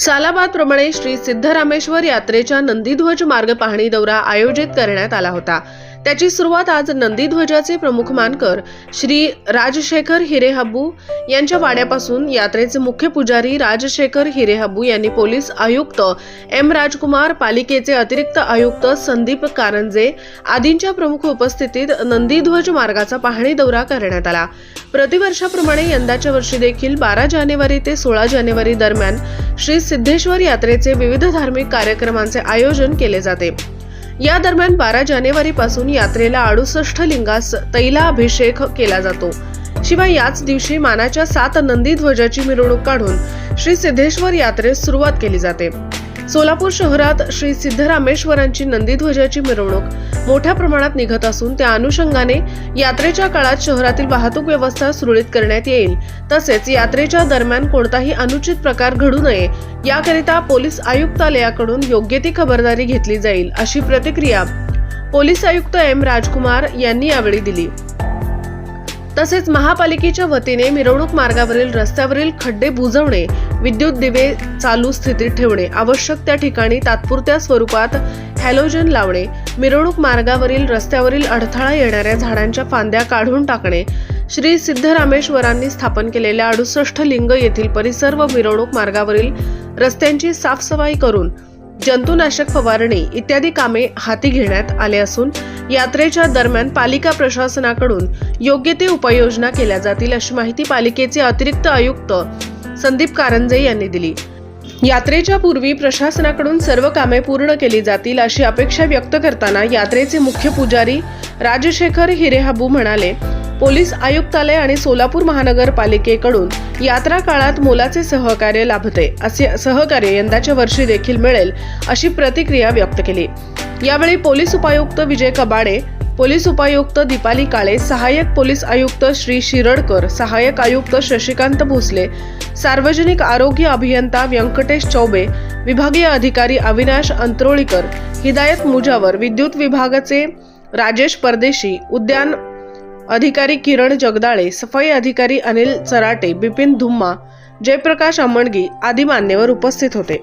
सालाबादप्रमाणे श्री सिद्धरामेश्वर यात्रेच्या नंदीध्वज मार्ग पाहणी दौरा आयोजित करण्यात आला होता. त्याची सुरुवात आज नंदीध्वजाचे प्रमुख मानकर श्री राजशेखर हिरेहब्बू यांच्या वाड्यापासून यात्रेचे मुख्य पुजारी राजशेखर हिरेहब्बू यांनी पोलीस आयुक्त एम राजकुमार पालिकेचे अतिरिक्त आयुक्त संदीप कारंजे आदींच्या प्रमुख उपस्थितीत नंदीध्वज मार्गाचा पाहणी दौरा करण्यात आला. प्रतिवर्षाप्रमाणे यंदाच्या वर्षी देखील बारा जानेवारी ते सोळा जानेवारी दरम्यान श्री सिद्धेश्वर यात्रेचे विविध धार्मिक कार्यक्रमांचे आयोजन केले जाते. या दरम्यान बारा जानेवारी पासून यात्रेला अडुसष्ट लिंगास तैलाभिषेक केला जातो. शिवाय याच दिवशी मानाच्या सात नंदी ध्वजाची मिरवणूक काढून श्री सिद्धेश्वर यात्रेस सुरुवात केली जाते. सोलापूर शहरात श्री सिद्धरामेश्वरांची नंदीध्वजाची मिरवणूक मोठ्या प्रमाणात निघत असून त्या अनुषंगाने यात्रेच्या काळात शहरातील वाहतूक व्यवस्था सुरळीत करण्यात येईल. तसेच यात्रेच्या दरम्यान कोणताही अनुचित प्रकार घडू नये याकरिता पोलीस आयुक्तालयाकडून योग्य ती खबरदारी घेतली जाईल अशी प्रतिक्रिया पोलीस आयुक्त एम राजकुमार यांनी यावेळी दिली. तसेच महापालिकेच्या वतीने मिरवणूक मार्गावरील रस्त्यावरील खड्डे बुजवणे विद्युत दिवे चालू स्थितीत ठेवणे आवश्यक त्या ठिकाणी तात्पुरत्या स्वरूपात हॅलोजन लावणे मिरवणूक मार्गावरील रस्त्यावरील अडथळा येणाऱ्या झाडांच्या फांद्या काढून टाकणे श्री सिद्धरामेश्वरांनी स्थापन केलेल्या अडुसष्ट लिंग येथील परिसर व मिरवणूक मार्गावरील रस्त्यांची साफसफाई करून जंतुनाशक फवारणी इत्यादी कामे हाती घेण्यात आले असून यात्रेच्या दरम्यान पालिका प्रशासनाकडून योग्य ते उपाययोजना केल्या जातील अशी माहिती पालिकेचे अतिरिक्त आयुक्त संदीप कारंजे यांनी दिली. यात्रेच्या पूर्वी प्रशासनाकडून सर्व कामे पूर्ण केली जातील अशी अपेक्षा व्यक्त करताना यात्रेचे मुख्य पुजारी राजशेखर हिरेहाबू म्हणाले पोलीस आयुक्तालय आणि सोलापूर महानगरपालिकेकडून यात्रा काळात मोलाचे सहकार्य लाभते असे सहकार्य यंदाच्या वर्षी देखील मिळेल अशी प्रतिक्रिया व्यक्त केली. यावेळी पोलीस उपायुक्त विजय कबाडे पोलीस उपायुक्त दीपाली काळे सहाय्यक पोलीस आयुक्त श्री शिरडकर सहाय्यक आयुक्त शशिकांत भोसले सार्वजनिक आरोग्य अभियंता व्यंकटेश चौबे विभागीय अधिकारी अविनाश अंत्रोळीकर हिदायत मुजावर विद्युत विभागाचे राजेश परदेशी उद्यान अधिकारी किरण जगदाळे सफाई अधिकारी अनिल चराटे बिपिन धुम्मा जयप्रकाश अमणगी आदी मान्यवर उपस्थित होते.